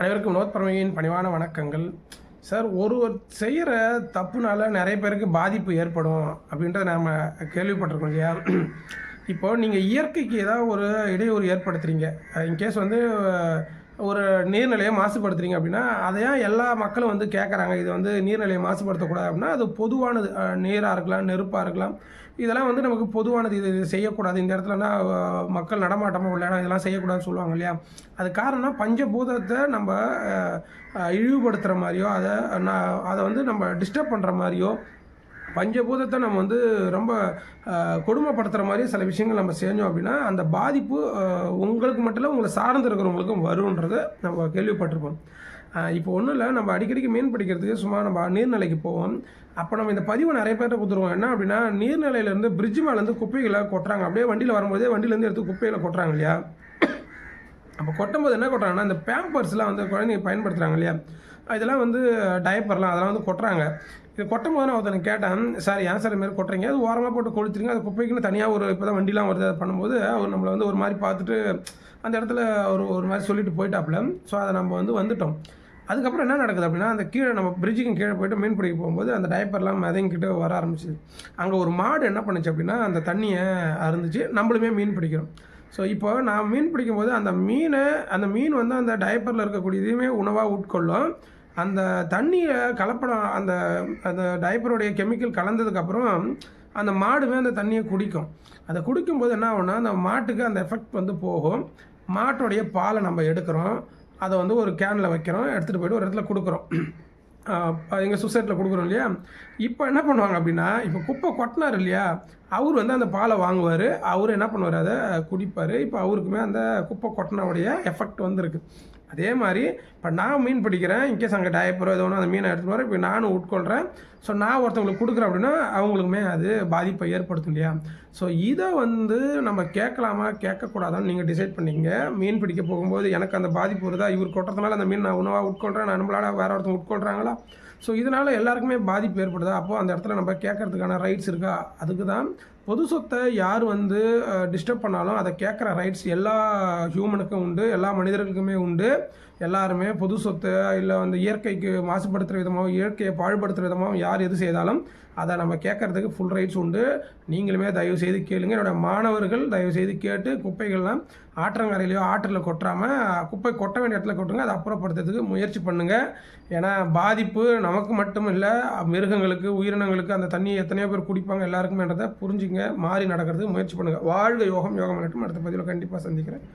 அனைவருக்கும் வினோத் பரமையின் பணிவான வணக்கங்கள். சார் ஒருவர் செய்கிற தப்புனால நிறைய பேருக்கு பாதிப்பு ஏற்படும் அப்படின்றத நாம் கேள்விப்பட்டிருக்கோம் இல்லையா? இப்போ நீங்கள் இயற்கைக்கு ஏதாவது ஒரு இடையூறு ஏற்படுத்துறீங்க. இன்கேஸ் வந்து ஒரு நீர்நிலையை மாசுபடுத்துறீங்க அப்படின்னா அதை ஏன் எல்லா மக்களும் வந்து கேட்குறாங்க இது வந்து நீர்நிலையை மாசுபடுத்தக்கூடாது அப்படின்னா அது பொதுவானது. நீராக இருக்கலாம் நெருப்பாக இருக்கலாம். இதெல்லாம் வந்து நமக்கு பொதுவானது இது செய்யக்கூடாது. இந்த இடத்துலனா மக்கள் நடமாட்டமாக உள்ள இடம் இதெல்லாம் செய்யக்கூடாதுன்னு சொல்லுவாங்க இல்லையா? அது காரணம் பஞ்சபூதத்தை நம்ம இழிவுபடுத்துகிற மாதிரியோ அதை நான் அதை வந்து நம்ம டிஸ்டர்ப் பண்ணுற மாதிரியோ பஞ்சபூதத்தை நம்ம வந்து ரொம்ப கொடுமைப்படுத்துகிற மாதிரி சில விஷயங்கள் நம்ம செஞ்சோம் அப்படின்னா அந்த பாதிப்பு உங்களுக்கு மட்டும் இல்லை உங்களை சார்ந்து இருக்கிறவங்களுக்கும் வருன்றதை நம்ம கேள்விப்பட்டிருப்போம். இப்போ ஒன்றும் இல்லை நம்ம அடிக்கடிக்கு மீன் பிடிக்கிறதுக்கு சும்மா நம்ம நீர்நிலைக்கு போவோம். அப்போ நம்ம இந்த பதிவை நிறைய பேர்ட்ட கொடுத்துருவோம். என்ன அப்படின்னா நீர்நிலையிலேருந்து பிரிட்ஜ் மேலேருந்து குப்பைகளை கொட்டுறாங்க. அப்படியே வண்டியில் வரும்போதே வண்டியிலேருந்து எடுத்து குப்பைகளை கொட்டுறாங்க இல்லையா? அப்போ கொட்டும்போது என்ன கொட்டுறாங்கன்னா இந்த பேம்பர்ஸ்லாம் வந்து குழந்தைங்க பயன்படுத்துகிறாங்க இல்லையா? இதெல்லாம் வந்து டயப்பர்லாம் அதெல்லாம் வந்து கொட்டுறாங்க. இது கொட்டும் போது நான் ஒருத்தனை கேட்டேன் சார் ஏன் சார் இது மாதிரி கொட்டுறீங்க? அது ஓரமாக போட்டு கொளுத்துறீங்க அது குப்பைக்குன்னு தனியாக ஒரு இப்போ தான் வண்டிலாம் வருது. அதை பண்ணும்போது அவர் நம்மளை வந்து ஒரு மாதிரி பார்த்துட்டு அந்த இடத்துல ஒரு ஒரு மாதிரி சொல்லிட்டு போயிட்டாப்புல. ஸோ அதை நம்ம வந்து வந்துட்டோம். அதுக்கப்புறம் என்ன நடக்குது அப்படின்னா அந்த கீழே நம்ம பிரிட்ஜுக்கு கீழே போயிட்டு மீன் பிடிக்க போகும்போது அந்த டைப்பர்லாம் மதங்கிட்டு வர ஆரம்பிச்சிது. அங்கே ஒரு மாடு என்ன பண்ணுச்சு அப்படின்னா அந்த தண்ணியை அருந்துச்சு நம்மளுமே மீன் பிடிக்கிறோம். ஸோ இப்போ நான் மீன் பிடிக்கும்போது அந்த மீனை அந்த மீன் வந்து அந்த டயப்பரில் இருக்கக்கூடிய இதையுமே உணவாக உட்கொள்ளும். அந்த தண்ணியை கலப்படம் அந்த அந்த டைப்பருடைய கெமிக்கல் கலந்ததுக்கப்புறம் அந்த மாடுமே அந்த தண்ணியை குடிக்கும். அதை குடிக்கும்போது என்ன ஆகும்னா அந்த மாட்டுக்கு அந்த எஃபெக்ட் வந்து போகும். மாட்டுடைய பாலை நம்ம எடுக்கிறோம். அதை வந்து ஒரு கேனில் வைக்கிறோம். எடுத்துகிட்டு போய்ட்டு ஒரு இடத்துல கொடுக்குறோம். எங்கள் சொசைட்டியில் கொடுக்குறோம் இல்லையா? இப்போ என்ன பண்ணுவாங்க அப்படின்னா இப்போ குப்பை கொட்டினார் இல்லையா? அவர் வந்து அந்த பாலை வாங்குவார். அவர் என்ன பண்ணுவார்? அதை குடிப்பார். இப்போ அவருக்குமே அந்த குப்பை கொட்டினவுடைய எஃபெக்ட் வந்துருக்கு. அதே மாதிரி இப்போ நான் மீன் பிடிக்கிறேன். இன்கேஸ் அங்கே டயப்பரோ ஏதோ ஒன்று அந்த மீனை எடுத்துகிட்டு வரேன் இப்போ நானும் உட்கொள்கிறேன் ஸோ நான் ஒருத்தவங்களுக்கு கொடுக்குறேன் அப்படின்னா அவங்களுக்குமே அது பாதிப்பை ஏற்படுத்தும் இல்லையா? ஸோ இதை வந்து நம்ம கேட்கலாமா? கேட்கக்கூடாதான்னு நீங்கள் டிசைட் பண்ணிங்க மீன் பிடிக்க போகும்போது எனக்கு அந்த பாதிப்பு வருதா? இவர் கொட்டுறதுனால அந்த மீன் நான் உணவாக உட்கொள்கிறேன் நான் நம்மளால வேற ஒருத்தவங்க உட்கொள்கிறாங்களா ஸோ இதனால் எல்லாருக்குமே பாதிப்பு ஏற்படுதா? அப்போது அந்த இடத்துல நம்ம கேட்கறதுக்கான ரைட்ஸ் இருக்கா? அதுக்கு தான் பொது சொத்தை யார் வந்து டிஸ்டர்ப் பண்ணாலும் அதை கேட்குற ரைட்ஸ் எல்லா ஹியூமனுக்கும் உண்டு எல்லா மனிதர்களுக்குமே உண்டு. எல்லாருமே பொது சொத்து இல்லை வந்து இயற்கைக்கு மாசுபடுத்துகிற விதமாகவும் இயற்கையை பாழ்படுத்துகிற விதமாகவும் யார் எது செய்தாலும் அதை நம்ம கேட்கறதுக்கு ஃபுல் ரைட்ஸ் உண்டு. நீங்களுமே தயவு செய்து கேளுங்க. என்னோட மாணவர்கள் தயவு செய்து கேட்டு குப்பைகள்லாம் ஆற்றங்கரையிலையோ ஆற்றில் கொட்டாமல் குப்பை கொட்ட வேண்டிய இடத்துல கொட்டுங்க. அதை அப்புறப்படுத்துறதுக்கு முயற்சி பண்ணுங்கள் ஏன்னா பாதிப்பு நமக்கு மட்டும் இல்லை மிருகங்களுக்கு உயிரினங்களுக்கு அந்த தண்ணியை எத்தனையோ பேர் குடிப்பாங்க எல்லாருக்குமேன்றதை புரிஞ்சுங்க மாறி நடக்கிறதுக்கு முயற்சி பண்ணுங்கள் வாழ்க யோகம் யோகம் நடட்டும் அடுத்த பதிவில் கண்டிப்பாக சந்திக்கிறேன்.